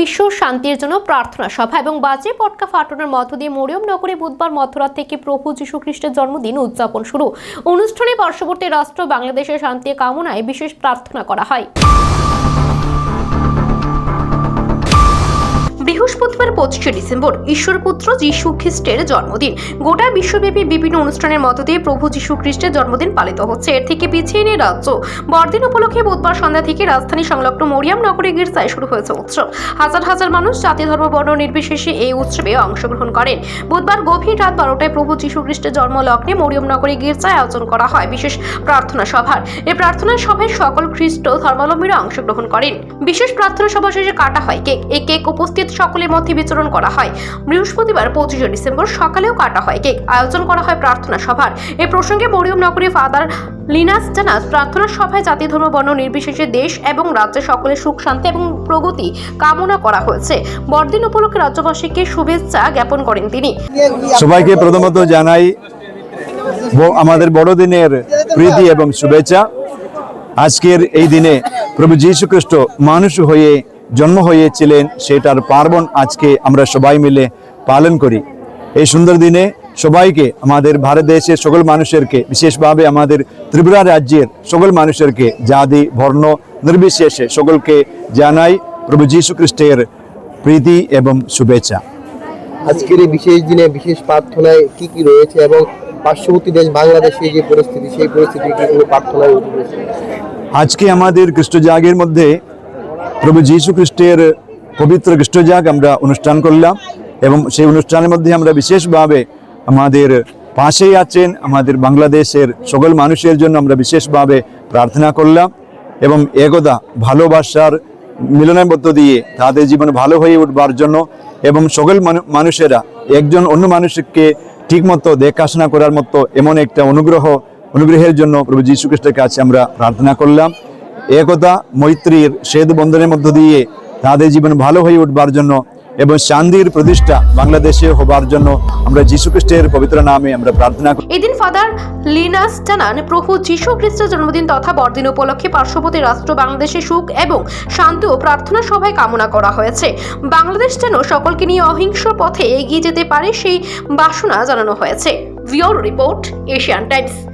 বিশ্ব শান্তির জন্য প্রার্থনা সভা এবং বাজে পটকা ফাটনের মধ্য দিয়ে মরিয়ম নগরে বুধবার মধ্যরাত থেকে প্রভু যীশু খ্রিস্টের জন্মদিন উদযাপন শুরু। অনুষ্ঠানে পার্শ্ববর্তী রাষ্ট্র বাংলাদেশের শান্তি কামনায় বিশেষ প্রার্থনা করা হয়। পঁচিশে ডিসেম্বর ঈশ্বরপুত্র যীশু খ্রিস্টের জন্মদিন। গোটা বিশ্বব্যাপী বিভিন্ন অনুষ্ঠানের মধ্য দিয়ে প্রভু যীশু খ্রিস্টের জন্মদিন পালিত হচ্ছে। এর থেকে পিছিয়ে নেই রাজ্য। বড়দিন উপলক্ষে বুধবার সন্ধ্যা থেকে রাজধানী সংলগ্ন মরিয়াম নগরী গির্জায় শুরু হয়েছে উৎসব। হাজার হাজার মানুষ জাতি, ধর্ম, বর্ণ নির্বিশেষে এই উৎসবে অংশগ্রহণ করেন। বুধবার গভীর রাত বারোটায় প্রভু যীশু খ্রিস্টের জন্ম লগ্নে মরিয়ম নগরী গির্জায় আয়োজন করা হয় বিশেষ প্রার্থনা সভার। এই প্রার্থনা সভায় সকল খ্রিস্ট ধর্মাবলম্বীরা অংশগ্রহণ করেন। বিশেষ প্রার্থনা সভা শেষে কাটা হয় কেক। এই কেক উপস্থিত সকলের মধ্যে বিতরণ করা হয়। বৃহস্পতিবার পঁচিশে ডিসেম্বর সকালেও কাটা হয় কেক। আয়োজন করা হয় প্রার্থনা সভার। এই প্রসঙ্গে মরিয়ম নগরী ফাদার লিনাস জানাস, প্রার্থনা সভায় জাতি, ধর্ম, বর্ণ নির্বিশেষে দেশ এবং রাজ্যে সকলের সুখ, শান্তি এবং প্রগতি কামনা করা হয়েছে। বড়দিন উপলক্ষে রাজ্যবাসীকে শুভেচ্ছা জ্ঞাপন করেন তিনি। সবাইকে প্রথমত জানাই আমাদের বড়দিনের প্রীতি এবং শুভেচ্ছা। আজকের এই দিনে প্রভু যীশু খ্রিস্ট মানুষ হয়ে জন্ম হয়েছিলেন সেটার পার্বণ আজকে আমরা সবাই মিলে পালন করি। এই সুন্দর দিনে সবাইকে আমাদের ভারত দেশের সকল মানুষেরকে বিশেষভাবে আমাদের ত্রিপুরা রাজ্যের সকল মানুষেরকে জাতি বর্ণ নির্বিশেষে সকলকে জানাই প্রভু যীশু খ্রিস্টের প্রীতি এবং শুভেচ্ছা। আজকের এই বিশেষ দিনে বিশেষ প্রার্থনায় কি কি রয়েছে এবং পার্শ্ববর্তী দেশ বাংলাদেশে যে পরিস্থিতি সেই পরিস্থিতি প্রার্থনায় আজকে আমাদের খ্রিস্টজাগের মধ্যে প্রভু যীশু খ্রিস্টের পবিত্র খ্রিস্টজাগ আমরা অনুষ্ঠান করলাম এবং সেই অনুষ্ঠানের মধ্যে আমরা বিশেষভাবে আমাদের পাশেই আছেন আমাদের বাংলাদেশের সকল মানুষের জন্য আমরা বিশেষভাবে প্রার্থনা করলাম এবং একদা ভালোবাসার মিলনের মধ্য দিয়ে তাদের জীবন ভালো হয়ে উঠবার জন্য এবং সকল মানুষেরা একজন অন্য মানুষকে ঠিকমতো দেখাশোনা করার মতো এমন একটা অনুগ্রহ, অনুগ্রহের জন্য প্রভু যীশু খ্রিস্টের কাছে আমরা প্রার্থনা করলাম। একতা, মৈত্রীর সেতু বন্ধনের মধ্য দিয়ে তাদের জীবন ভালো হয়ে উঠবার জন্য এবং শান্তির প্রতিষ্ঠা বাংলাদেশে হবার জন্য আমরা যীশু খ্রিস্টের পবিত্র নামে আমরা প্রার্থনা করি। এদিন ফাদার লিনাস জানান, প্রভু যীশু খ্রিস্টের জন্মদিন তথা বড়দিন উপলক্ষে পার্শ্ববর্তী রাষ্ট্র বাংলাদেশে সুখ এবং শান্তি ও প্রার্থনা সভায় কামনা করা হয়েছে। বাংলাদেশ যেন সকলকে নিয়ে অহিংস পথে এগিয়ে যেতে পারে সেই বাসনা জানানো হয়েছে। ভিওর রিপোর্ট, এশিয়ান টাইমস।